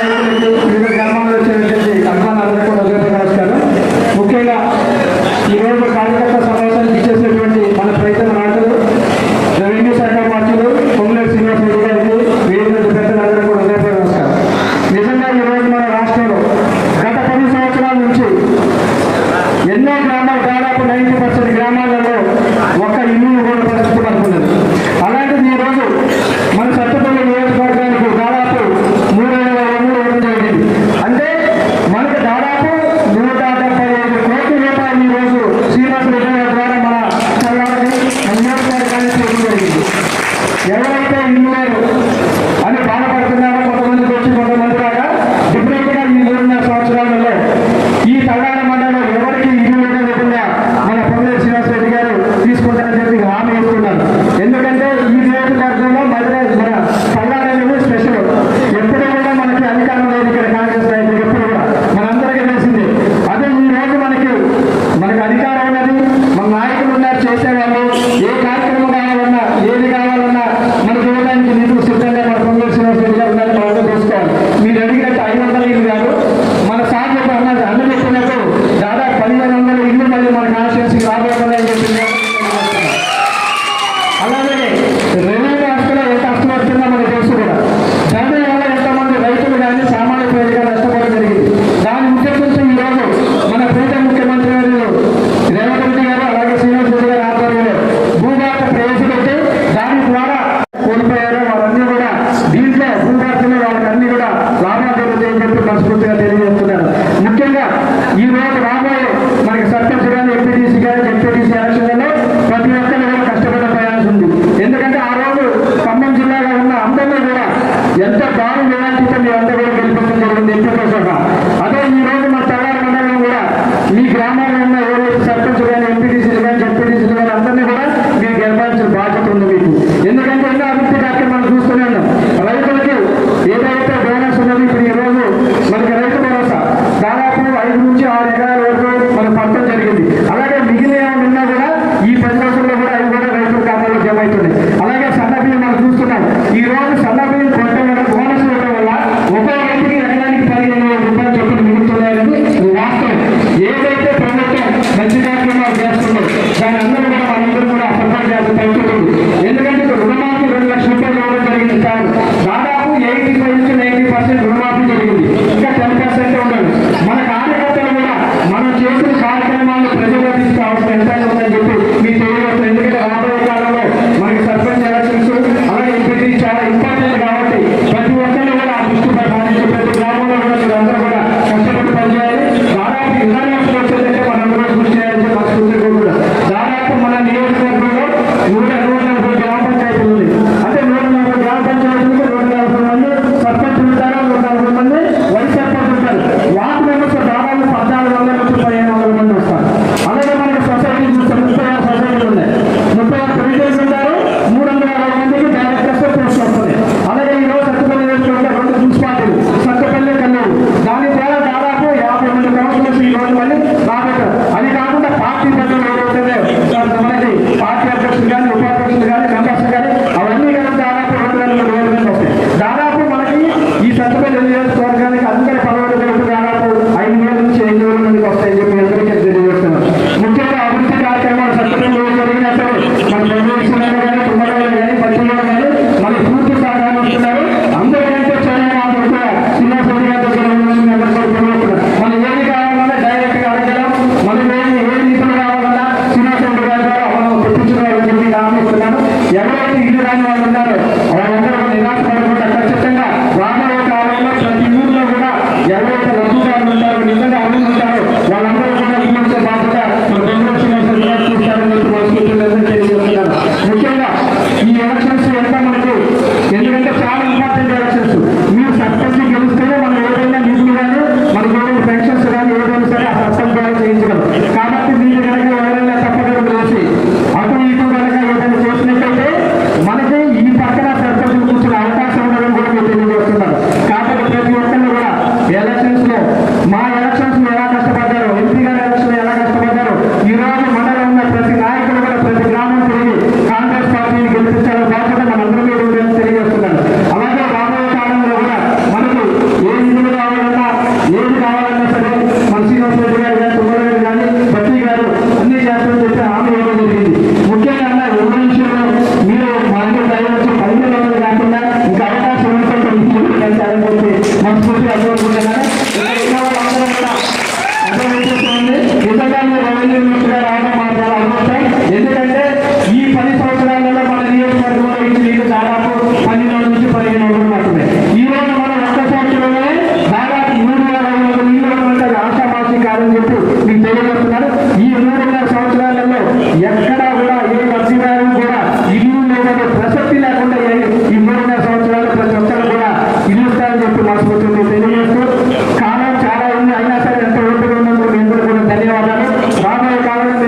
primeiro వ్యయమవుతుంది అలాగే సన్న బియ్యం మనం చూస్తున్నాం. ఈ రోజు సన్న బియ్యం కొట్టడం బోనస్ ఇవ్వడం వల్ల ఒక వ్యక్తికి ఎనడానికి పదిహేను వేల రూపాయలు చొప్పున మిగులుతున్నాయని వాస్తవం. ఏదైతే ప్రభుత్వం మంచి కార్యక్రమాలు చేస్తుందో దాని అందరూ కూడా మనందరూ కూడా సపోర్ట్ చేయాల్సిన పరిస్థితి Obrigado. কারণে